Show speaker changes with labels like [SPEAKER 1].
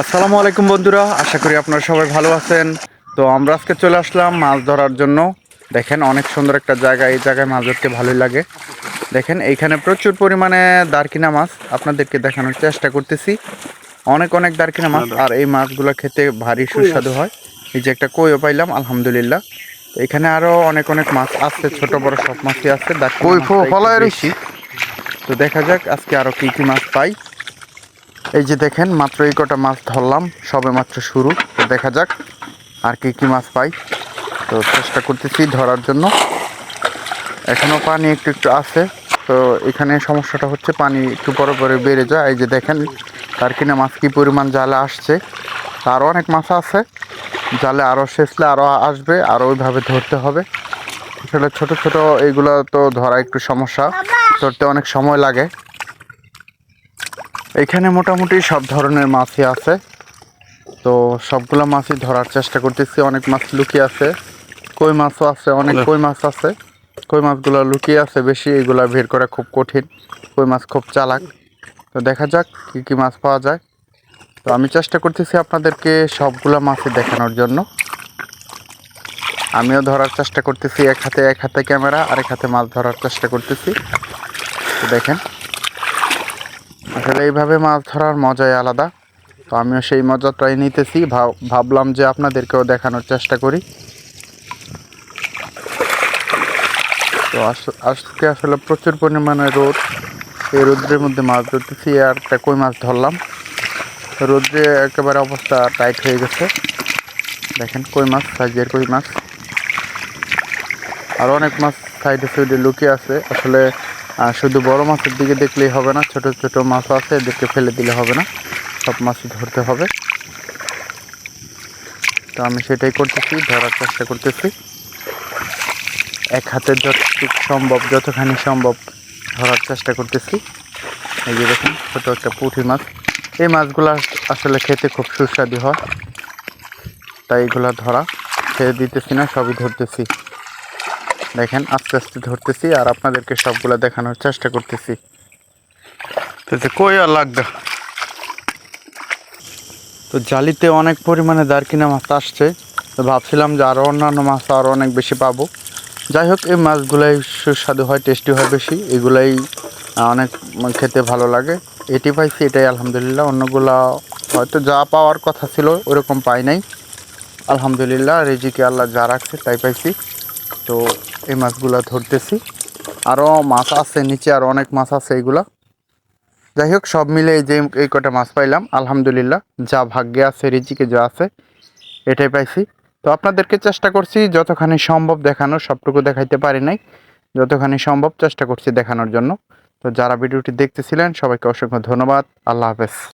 [SPEAKER 1] আসসালামু আলাইকুম বন্ধুরা আশা করি আপনারা সবাই ভালো আছেন। তো আমরা আজকে চলে আসলাম মাছ ধরার জন্য। দেখেন অনেক সুন্দর একটা জায়গা এই জায়গায় মাছ ধরতে ভালোই লাগে। দেখেন এইখানে প্রচুর পরিমাণে দারকিনা মাছ আপনাদেরকে দেখানোর চেষ্টা করতেছি। অনেক অনেক দারকিনা মাছ আর এই মাছগুলো খেতে ভারী সুস্বাদু হয়। এই যে একটা কইও পাইলাম আলহামদুলিল্লাহ। তো এখানে আরও অনেক অনেক মাছ আছে ছোট বড় সব মাছই দারকিনা বেশি। তো দেখা যাক আজকে আরও কি কি মাছ পাই। এই যে দেখেন, মাত্র এই কটা মাছ ধরলাম, সবে মাত্র শুরু। দেখা যাক আর কি কি মাছ পাই। তো চেষ্টা করতেছি ধরার জন্য। এখনও পানি একটু একটু আছে। তো এখানে সমস্যাটা হচ্ছে পানি একটু পরে পরে বেড়ে যায়। এই যে দেখেন, তার কিনা মাছ কী পরিমাণ জালে আসছে। আরও অনেক মাছ আছে। জালে আরও শেষলে আরও আসবে আরও ওইভাবে ধরতে হবে। আসলে ছোট ছোট এইগুলো তো ধরা একটু সমস্যা। ধরতে অনেক সময় লাগে। এখানে মোটামুটি সব ধরনের মাছই আছে। তো সবগুলো মাছই ধরার চেষ্টা করতেছি অনেক মাছ লুকিয়ে আছে। কই মাছও আছে অনেক কই মাছ আছে। কই মাছগুলো লুকিয়ে আছে বেশি এগুলা বের করা খুব কঠিন। কই মাছ খুব চালাক। তো দেখা যাক কি কি মাছ পাওয়া যায়। তো আমি চেষ্টা করতেছি আপনাদেরকে সবগুলা মাছই দেখানোর জন্য। আমিও ধরার চেষ্টা করতেছি এক হাতে এক হাতে ক্যামেরা আর এক হাতে মাছ ধরার চেষ্টা করতেছি। তো দেখেন। আসলে এইভাবে মাছ ধরার মজাই আলাদা। তো আমিও সেই মজাটাই নিতেছি। ভাব- ভাবলাম যে আপনাদেরকেও দেখানোর চেষ্টা করি। তো আজকে আসলে প্রচুর পরিমাণে রোদ। এই রোদ্রের মধ্যে মাছ ধরতেছি। আর একটা কই মাছ ধরলাম? রোদ্রে একেবারে অবস্থা টাইট হয়ে গেছে। দেখেন, কই মাছ, সাইজের কই মাছ। আর অনেক মাছ সাইডে সাইডে লুকিয়ে আছে। আসলে আহ, শুধু বড় মাছের দিকে দেখলেই হবে না ছোট ছোট মাছ আছে এদেরকে ফেলে দিলে হবে না সব মাছই ধরতে হবে। তো আমি সেটাই করতেছি ধরার চেষ্টা করতেছি। এক হাতে যতটুকু সম্ভব যতখানি সম্ভব ধরার চেষ্টা করতেছি। এই যে দেখুন ছোট একটা পুঁটি মাছ। এই মাছগুলো আসলে খেতে খুব সুস্বাদু হয় তাই এগুলো ধরা। ছেড়ে দিতেছি না সবই ধরতেছি। দেখেন আস্তে আস্তে ধরতেছি আর আপনাদেরকে সবগুলো দেখানোর চেষ্টা করতেছি। তো কই আর লাগবে? তো জালিতে অনেক পরিমাণে দারকিনা মাছ আসছে। তো ভাবছিলাম যে আরও অন্যান্য মাছ আরও অনেক বেশি পাবো। যাই হোক এই মাছগুলাই সুস্বাদু হয় টেস্টি হয় বেশি। এগুলাই অনেক খেতে ভালো লাগে। এটি পাইছি এটাই আলহামদুলিল্লাহ। অন্যগুলা হয়তো যা পাওয়ার কথা ছিল ওরকম পাই নাই। আলহামদুলিল্লাহ রেজিকে আল্লাহ যা রাখছে তাই পাইছি। তো এই মাছগুলো ধরতেছি। আরও মাছ আছে নিচে আরও অনেক মাছ আছে এইগুলা। যাই হোক, সব মিলে এই যে এই কটা মাছ পাইলাম, আলহামদুলিল্লাহ, যা ভাগ্যে আছে, রিজিকে যা আছে, এটাই পাইছি। তো আপনাদেরকে চেষ্টা করছি যতখানি সম্ভব দেখানোর, সবটুকু দেখাইতে পারি নাই। যতখানি সম্ভব চেষ্টা করছি দেখানোর জন্য। তো যারা ভিডিওটি দেখতেছিলেন, সবাইকে অসংখ্য ধন্যবাদ। আল্লাহ হাফেজ।